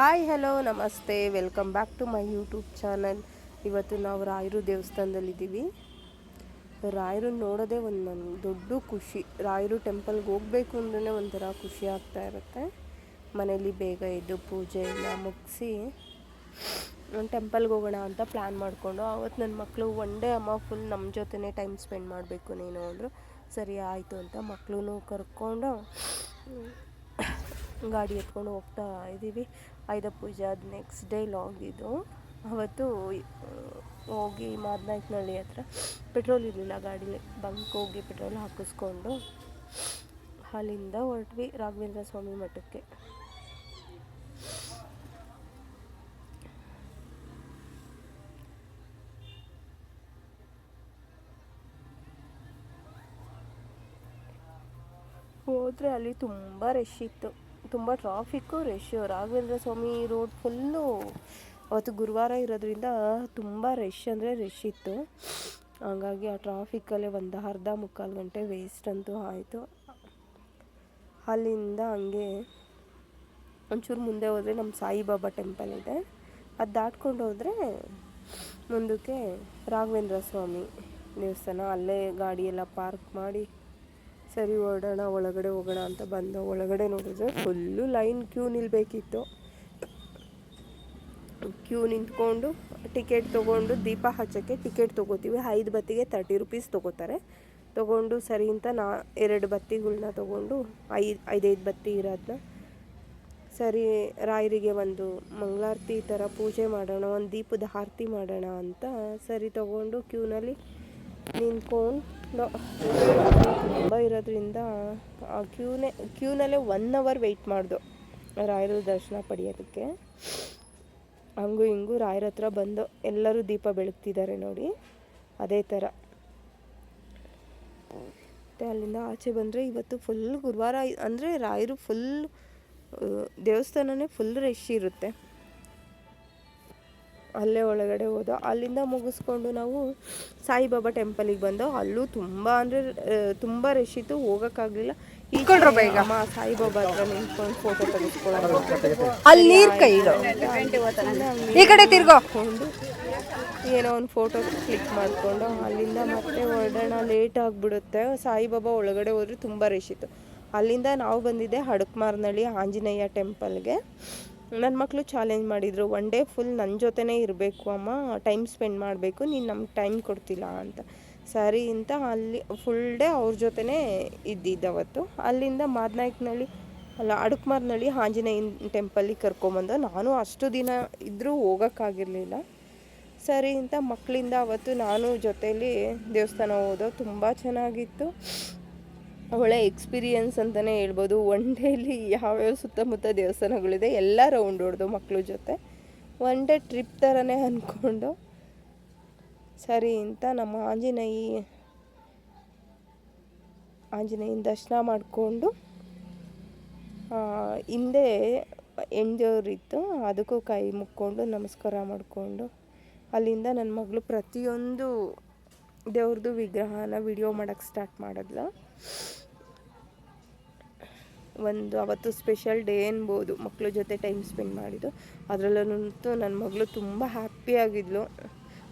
Hi, hello, ನಮಸ್ತೆ. Welcome back to my YouTube channel. ಇವತ್ತು ನಾವು ರಾಯರು ದೇವಸ್ಥಾನದಲ್ಲಿದ್ದೀವಿ. ರಾಯರು ನೋಡೋದೇ ಒಂದು ನನ್ನ ದೊಡ್ಡ ಖುಷಿ. ರಾಯರು ಟೆಂಪಲ್ಗೆ ಹೋಗಬೇಕು ಅಂದ್ರೆ ಒಂಥರ ಖುಷಿ ಆಗ್ತಾ ಇರುತ್ತೆ. ಮನೇಲಿ ಬೇಗ ಎದ್ದು ಪೂಜೆ ಎಲ್ಲ ಮುಗಿಸಿ ಟೆಂಪಲ್ಗೆ ಹೋಗೋಣ ಅಂತ ಪ್ಲ್ಯಾನ್ ಮಾಡಿಕೊಂಡು ಅವತ್ತು ನನ್ನ ಮಕ್ಕಳು ಒನ್ ಡೇ ಅಮ್ಮ ಫುಲ್ ನಮ್ಮ ಜೊತೆನೇ ಟೈಮ್ ಸ್ಪೆಂಡ್ ಮಾಡಬೇಕು ನೀನು ಅಂದರು, ಸರಿ, ಆಯಿತು ಅಂತ ಮಕ್ಕಳು ಕರ್ಕೊಂಡು ಗಾಡಿ ಎತ್ಕೊಂಡು ಹೋಗ್ತಾ ಇದ್ದೀವಿ ಆಯುಧ ಪೂಜೆ ಅದು ನೆಕ್ಸ್ಟ್ ಡೇ ಲಾಗ್ ಇದು. ಅವತ್ತು ಹೋಗಿ ಮಾದನಾಯ್ಕನಹಳ್ಳಿ ಹತ್ರ ಪೆಟ್ರೋಲ್ ಇರಲಿಲ್ಲ ಗಾಡೀಲಿ. ಬಂಕ್ ಹೋಗಿ ಪೆಟ್ರೋಲ್ ಹಾಕಿಸ್ಕೊಂಡು ಅಲ್ಲಿಂದ ಹೊರಟ್ವಿ ರಾಘವೇಂದ್ರ ಸ್ವಾಮಿ ಮಠಕ್ಕೆ. ಹೋದರೆ ಅಲ್ಲಿ ತುಂಬ ರಶ್ ಇತ್ತು. ತುಂಬ traffic rush Raghavendra Swami road full ಅವತ್ತು ಗುರುವಾರ ಇರೋದ್ರಿಂದ ತುಂಬ ರಶ್ ಅಂದರೆ ರಶ್ ಇತ್ತು. ಹಾಗಾಗಿ ಆ ಟ್ರಾಫಿಕ್ಕಲ್ಲೇ ಒಂದು ಅರ್ಧ ಮುಕ್ಕಾಲು ಗಂಟೆ ವೇಸ್ಟ್ ಅಂತೂ ಆಯಿತು. ಅಲ್ಲಿಂದ ಹಂಗೆ ಒಂಚೂರು ಮುಂದೆ ಹೋದರೆ ನಮ್ಮ ಸಾಯಿಬಾಬಾ ಟೆಂಪಲ್ ಇದೆ. ಅದು ದಾಟ್ಕೊಂಡು ಹೋದರೆ ಮುಂದಕ್ಕೆ ರಾಘವೇಂದ್ರ ಸ್ವಾಮಿ ದೇವಸ್ಥಾನ. ಅಲ್ಲೇ ಗಾಡಿಯೆಲ್ಲ ಪಾರ್ಕ್ ಮಾಡಿ ಸರಿ, ಹೊರಡೋಣ, ಒಳಗಡೆ ಹೋಗೋಣ ಅಂತ ಬಂದು ಒಳಗಡೆ ನೋಡಿದ್ರೆ ಫುಲ್ಲು ಲೈನ್ ಕ್ಯೂ ನಿಲ್ಲಬೇಕಿತ್ತು ಕ್ಯೂ ನಿಂತ್ಕೊಂಡು ಟಿಕೆಟ್ ತೊಗೊಂಡು ದೀಪ ಹಚ್ಚೋಕ್ಕೆ ಟಿಕೆಟ್ ತೊಗೋತೀವಿ. ಐದು ಬತ್ತಿಗೆ ತರ್ಟಿ ರುಪೀಸ್ ತೊಗೋತಾರೆ. ತೊಗೊಂಡು ಸರಿ ಅಂತ ನಾ ಎರಡು ಬತ್ತಿಗಳನ್ನ ತೊಗೊಂಡು ಐದು, ಐದೈದು ಬತ್ತಿ ಇರೋದನ್ನ ಸರಿ ರಾಯರಿಗೆ ಒಂದು ಮಂಗಳಾರತಿ ಥರ ಪೂಜೆ ಮಾಡೋಣ, ಒಂದು ದೀಪದ ಆರತಿ ಮಾಡೋಣ ಅಂತ ಸರಿ ತೊಗೊಂಡು ಕ್ಯೂನಲ್ಲಿ ನಿಂತ್ಕೊಂಡು ತುಂಬ ಇರೋದ್ರಿಂದ ಆ ಕ್ಯೂನೇ, ಕ್ಯೂನಲ್ಲೇ ಒನ್ ಅವರ್ ವೆಯ್ಟ್ ಮಾಡಿದೋ ರಾಯರ ದರ್ಶನ ಪಡೆಯೋದಕ್ಕೆ. ಹಂಗೂ ಹಿಂಗೂ ರಾಯರ ಹತ್ರ ಬಂದು ಎಲ್ಲರೂ ದೀಪ ಬೆಳಗ್ತಿದ್ದಾರೆ ನೋಡಿ, ಅದೇ ಥರ. ಮತ್ತು ಅಲ್ಲಿಂದ ಆಚೆ ಬಂದರೆ ಇವತ್ತು ಫುಲ್ ಗುರುವಾರ, ಅಂದರೆ ರಾಯರು ಫುಲ್ ದೇವಸ್ಥಾನನೇ ಫುಲ್ ರಶ್ ಇರುತ್ತೆ. ಅಲ್ಲೇ ಒಳಗಡೆ ಹೋದ. ಅಲ್ಲಿಂದ ಮುಗಿಸ್ಕೊಂಡು ನಾವು ಸಾಯಿಬಾಬಾ ಟೆಂಪಲಿಗೆ ಬಂದು. ಅಲ್ಲೂ ತುಂಬ ಅಂದರೆ ತುಂಬ ರಶ್ ಇತ್ತು. ಹೋಗೋಕ್ಕಾಗಲಿಲ್ಲ. ಅಮ್ಮ ಸಾಯಿಬಾಬಾ ಹತ್ರ ನಿಂತ್ಕೊಂಡು ಫೋಟೋ ತೆಗೆಸ್ಕೊಳ್ಳೋದು ಅಲ್ಲಿ ನೀರ್ ಕೈ ಇಡು ಈ ಕಡೆ ತಿರ್ಗೋ. ಏನೋ ಒಂದು ಫೋಟೋ ಕ್ಲಿಕ್ ಮಾಡಿಕೊಂಡು ಅಲ್ಲಿಂದ ಮತ್ತೆ ಹೊರಡೋಣ. ಲೇಟ್ ಆಗಿಬಿಡುತ್ತೆ. ಸಾಯಿಬಾಬಾ ಒಳಗಡೆ ಹೋದ್ರೆ ತುಂಬ ರಶ್ ಇತ್ತು. ಅಲ್ಲಿಂದ ನಾವು ಬಂದಿದ್ದೆ ಹಡಕ್ಮಾರ್ನಳ್ಳಿ ಆಂಜನೇಯ ಟೆಂಪಲ್ಗೆ ನನ್ನ ಮಕ್ಕಳು ಚಾಲೆಂಜ್ ಮಾಡಿದರು ಒನ್ ಡೇ ಫುಲ್ ನನ್ನ ಜೊತೆನೇ ಇರಬೇಕು ಅಮ್ಮ ಟೈಮ್ ಸ್ಪೆಂಡ್ ಮಾಡಬೇಕು, ನೀನು ನಮ್ಗೆ ಟೈಮ್ ಕೊಡ್ತಿಲ್ಲ ಅಂತ. ಸರಿ ಅಂತ ಅಲ್ಲಿ ಫುಲ್ ಡೇ ಅವ್ರ ಜೊತೆನೇ ಇದ್ದಿದ್ದು ಅವತ್ತು. ಅಲ್ಲಿಂದ ಮಾದನಾಯ್ಕನಳ್ಳಿ, ಅಲ್ಲ ಅಡುಕ್ಮಾರ್ನಳ್ಳಿ ಆಂಜನೇಯನ ಟೆಂಪಲ್ಲಿಗೆ ಕರ್ಕೊಂಬಂದು ನಾನು ಅಷ್ಟು ದಿನ ಇದ್ದರೂ ಹೋಗೋಕ್ಕಾಗಿರಲಿಲ್ಲ. ಸರಿ ಅಂತ ಮಕ್ಕಳಿಂದ ಅವತ್ತು ನಾನು ಜೊತೇಲಿ ದೇವಸ್ಥಾನ ಹೋದೋ ತುಂಬ ಚೆನ್ನಾಗಿತ್ತು. ಒಳ್ಳೆ ಎಕ್ಸ್ಪೀರಿಯನ್ಸ್ ಅಂತಲೇ ಹೇಳ್ಬೋದು. ಒನ್ ಡೇಲಿ ಯಾವ್ಯಾವ ಸುತ್ತಮುತ್ತ ದೇವಸ್ಥಾನಗಳಿದೆ ಎಲ್ಲ ರೌಂಡ್ ಹೊಡೆದು ಮಕ್ಕಳು ಜೊತೆ. ಒನ್ ಡೇ ಟ್ರಿಪ್ ಥರನೇ ಅಂದ್ಕೊಂಡು ಸರಿ ಅಂತ ನಮ್ಮ ಆಂಜನೇಯಿ, ಆಂಜನೇಯನ ದರ್ಶನ ಮಾಡಿಕೊಂಡು ಹಿಂದೆ ಹೆಣ್ದೇವ್ರಿತ್ತು ಅದಕ್ಕೂ ಕೈ ಮುಕ್ಕೊಂಡು ನಮಸ್ಕಾರ ಮಾಡಿಕೊಂಡು ಅಲ್ಲಿಂದ ನನ್ನ ಮಗಳು ಪ್ರತಿಯೊಂದು ದೇವ್ರದ್ದು ವಿಗ್ರಹನ ವಿಡಿಯೋ ಮಾಡೋಕ್ಕೆ ಸ್ಟಾರ್ಟ್ ಮಾಡಿದ್ಲು. ಒಂದು ಅವತ್ತು ಸ್ಪೆಷಲ್ ಡೇ ಅನ್ಬೋದು ಮಕ್ಕಳ ಜೊತೆ ಟೈಮ್ ಸ್ಪೆಂಡ್ ಮಾಡಿದ್ದು. ಅದರಲ್ಲಂತೂ ನನ್ನ ಮಗಳು ತುಂಬ ಹ್ಯಾಪಿಯಾಗಿದ್ಲು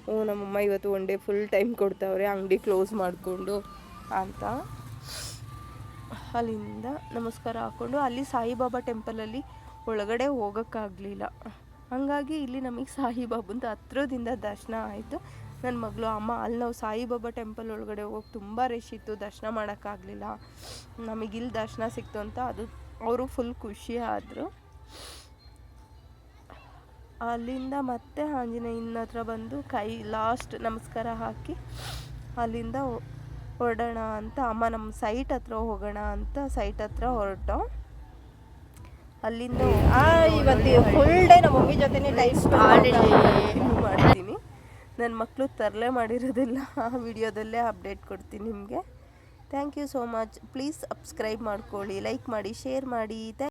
ಓ, ನಮ್ಮಮ್ಮ ಇವತ್ತು ಒನ್ ಡೇ ಫುಲ್ ಟೈಮ್ ಕೊಡ್ತಾವ್ರೆ, ಅಂಗಡಿ ಕ್ಲೋಸ್ ಮಾಡಿಕೊಂಡು ಅಂತ. ಅಲ್ಲಿಂದ ನಮಸ್ಕಾರ ಹಾಕ್ಕೊಂಡು ಅಲ್ಲಿ ಸಾಯಿಬಾಬಾ ಟೆಂಪಲಲ್ಲಿ ಒಳಗಡೆ ಹೋಗೋಕ್ಕಾಗಲಿಲ್ಲ. ಹಾಗಾಗಿ ಇಲ್ಲಿ ನಮಗೆ ಸಾಯಿಬಾಬಂದು ಹತ್ರದಿಂದ ದರ್ಶನ ಆಯಿತು. ನನ್ನ ಮಗಳು ಅಮ್ಮ ಅಲ್ಲಿ ನಾವು ಸಾಯಿಬಾಬಾ ಟೆಂಪಲ್ ಒಳಗಡೆ ಹೋಗಿ ತುಂಬ ರಶ್ ಇತ್ತು. ದರ್ಶನ ಮಾಡೋಕ್ಕಾಗಲಿಲ್ಲ ನಮಗಿಲ್ಲಿ ದರ್ಶನ ಸಿಕ್ತು ಅಂತ ಅದು ಅವರು ಫುಲ್ ಖುಷಿ ಆದರು. ಅಲ್ಲಿಂದ ಮತ್ತೆ ಆಂಜನೇಯನ ಹತ್ರ ಬಂದು ಕೈ ಲಾಸ್ಟ್ ನಮಸ್ಕಾರ ಹಾಕಿ ಅಲ್ಲಿಂದ ಹೊರಡೋಣ ಅಂತ ಅಮ್ಮ ನಮ್ಮ ಸೈಟ್ ಹತ್ರ ಹೋಗೋಣ ಅಂತ ಸೈಟ್ ಹತ್ರ ಹೊರಟೋ. ಅಲ್ಲಿಂದ ಇವತ್ತು ಫುಲ್ ಡೇ ನಮ್ಮ ಮಮ್ಮಿ ಜೊತೆನೆ ಟೈಮ್ ಮಾಡ್ತೀನಿ. ನನ್ನ ಮಕ್ಕಳು ತರಲೆ ಮಾಡಿರೋದಿಲ್ಲ. ಆ ವಿಡಿಯೋದಲ್ಲೇ ಅಪ್ಡೇಟ್ ಕೊಡ್ತೀನಿ ನಿಮಗೆ. Thank you so much please subscribe ಮಾಡ್ಕೊಳ್ಳಿ ಲೈಕ್ ಮಾಡಿ ಶೇರ್ ಮಾಡಿ. ಥ್ಯಾಂಕ್